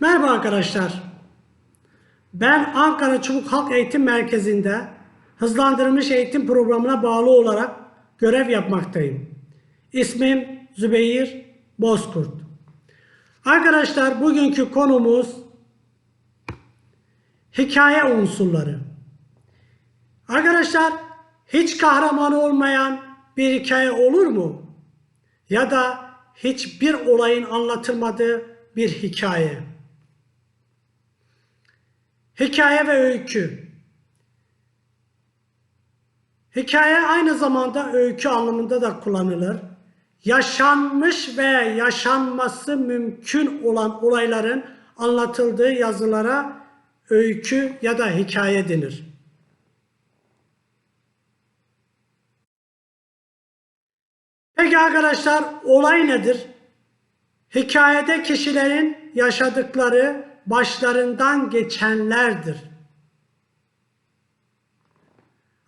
Merhaba arkadaşlar. Ben Ankara Çubuk Halk Eğitim Merkezi'nde hızlandırılmış eğitim programına bağlı olarak görev yapmaktayım. İsmim Zübeyir Bozkurt. Arkadaşlar bugünkü konumuz hikaye unsurları. Arkadaşlar hiç kahramanı olmayan bir hikaye olur mu? Ya da hiçbir olayın anlatılmadığı bir hikaye. Hikaye ve öykü. Hikaye aynı zamanda öykü anlamında da kullanılır. Yaşanmış ve yaşanması mümkün olan olayların anlatıldığı yazılara öykü ya da hikaye denir. Peki arkadaşlar olay nedir? Hikayede kişilerin yaşadıkları başlarından geçenlerdir.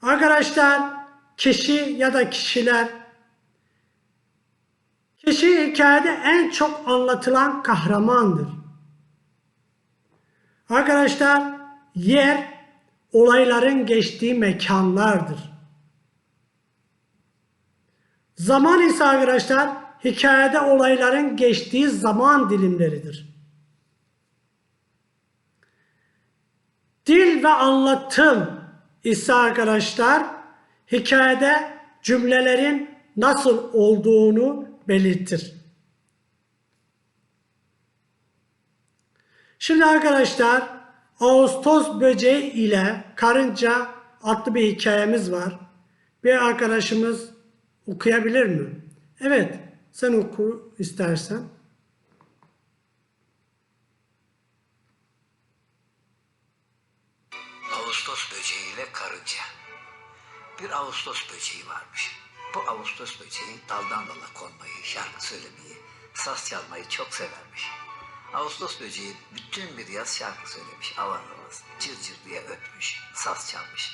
Arkadaşlar kişi ya da kişiler kişi hikayede en çok anlatılan kahramandır. Arkadaşlar yer olayların geçtiği mekanlardır. Zaman ise arkadaşlar hikayede olayların geçtiği zaman dilimleridir. Dil ve anlatım ise arkadaşlar hikayede cümlelerin nasıl olduğunu belirtir. Şimdi arkadaşlar Ağustos böceği ile karınca adlı bir hikayemiz var. Bir arkadaşımız okuyabilir mi? Evet, sen oku istersen. Ağustos böceğiyle karınca. Bir Ağustos böceği varmış. Bu Ağustos böceği daldan dala konmayı, şarkı söylemeyi, saz çalmayı çok severmiş. Ağustos böceği bütün bir yaz şarkı söylemiş, avaz avaz, cır cır diye ötmüş, saz çalmış.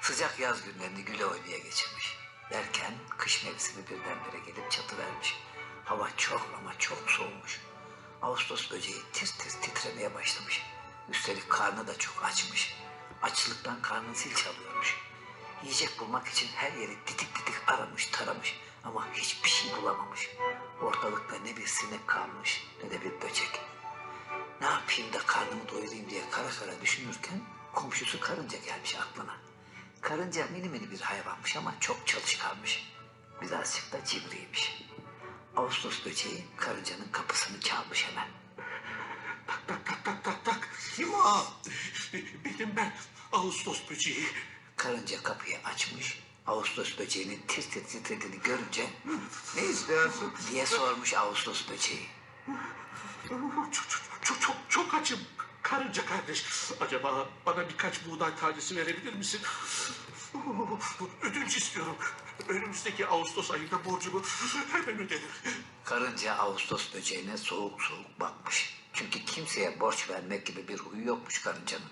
Sıcak yaz günlerini güle oynaya geçirmiş. Derken kış mevsimi birdenbire gelip çatı vermiş. Hava çok ama çok soğumuş. Ağustos böceği tir tir titremeye başlamış. Üstelik karnı da çok açmış. Açlıktan karnı zil çalıyormuş. Yiyecek bulmak için her yeri didik didik aramış taramış ama hiçbir şey bulamamış. Ortalıkta ne bir sinek kalmış ne de bir böcek. Ne yapayım da karnımı doyurayım diye kara kara düşünürken komşusu karınca gelmiş aklına. Karınca mini mini bir hayvanmış ama çok çalışkanmış. Birazcık da cibriymiş. Ağustos böceği karıncanın kapısını çalmış hemen. Tak tak tak tak tak tak. Kim o? Benim ben. Ağustos böceği. Karınca kapıyı açmış. Ağustos böceğinin tir tir titrediğini görünce Ne istiyorsun? diye sormuş Ağustos böceği. Çok çok çok çok, çok açım. Karınca kardeş. Acaba bana birkaç buğday tanesi verebilir misin? Ödünç istiyorum. Önümüzdeki Ağustos ayında borcumu hemen öderim. Karınca Ağustos böceğine soğuk soğuk bakmış. Çünkü kimseye borç vermek gibi bir huyu yokmuş karıncanın.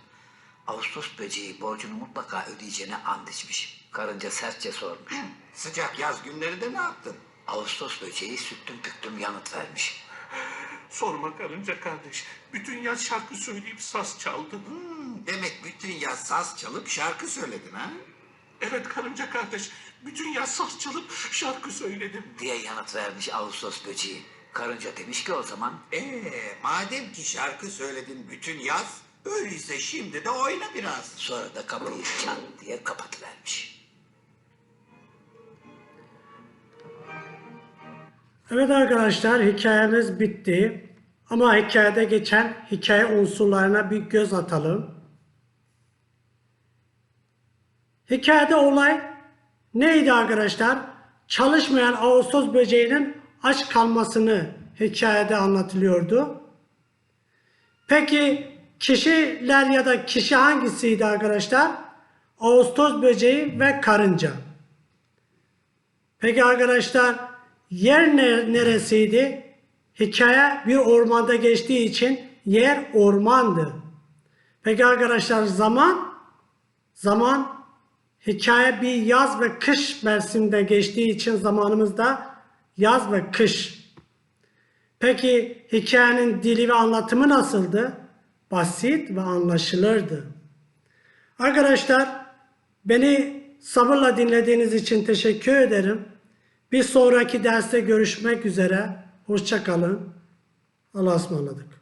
Ağustos böceği borcunu mutlaka ödeyeceğine and içmiş. Karınca sertçe sormuş. Sıcak yaz günlerinde ne yaptın? Ağustos böceği süktüm püktüm yanıt vermiş. Sorma karınca kardeş. Bütün yaz şarkı söyleyip saz çaldım. Hmm, demek bütün yaz saz çalıp şarkı söyledin ha? Evet karınca kardeş. Bütün yaz saz çalıp şarkı söyledim. Diye yanıt vermiş Ağustos böceği. Karınca demiş ki o zaman Ee, madem ki şarkı söyledin bütün yaz, öyleyse şimdi de oyna biraz. sonra da kapıyı çat diye kapatıvermiş. Evet arkadaşlar hikayemiz bitti. Ama hikayede geçen hikaye unsurlarına bir göz atalım. Hikayede olay neydi arkadaşlar? Çalışmayan Ağustos böceğinin aç kalmasını hikayede anlatılıyordu. Peki kişiler ya da kişi hangisiydi arkadaşlar? Ağustos böceği ve karınca. Peki arkadaşlar yer ne- neresiydi? Hikaye bir ormanda geçtiği için yer ormandı. Peki arkadaşlar zaman? Zaman hikaye bir yaz ve kış mevsiminde geçtiği için zamanımızda yaz ve kış. Peki hikayenin dili ve anlatımı nasıldı? Basit ve anlaşılırdı. Arkadaşlar beni sabırla dinlediğiniz için teşekkür ederim. Bir sonraki derste görüşmek üzere. Hoşçakalın. Allah'a ısmarladık.